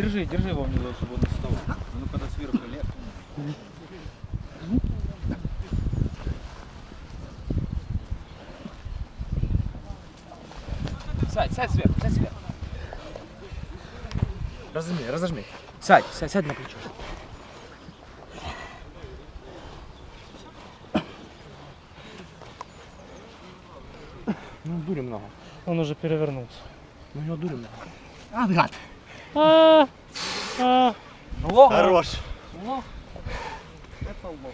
держи, держи его внизу, чтобы он не встал. Ну когда сверху лет. Сядь, сядь сверху, сядь сверху. Разожми, разожми. Сядь, сядь, сядь на плечо. Ну, дури много. Он уже перевернулся. Ну, його дури много. А, гад. А, а. Лох. Хорош. Лох. Это лох.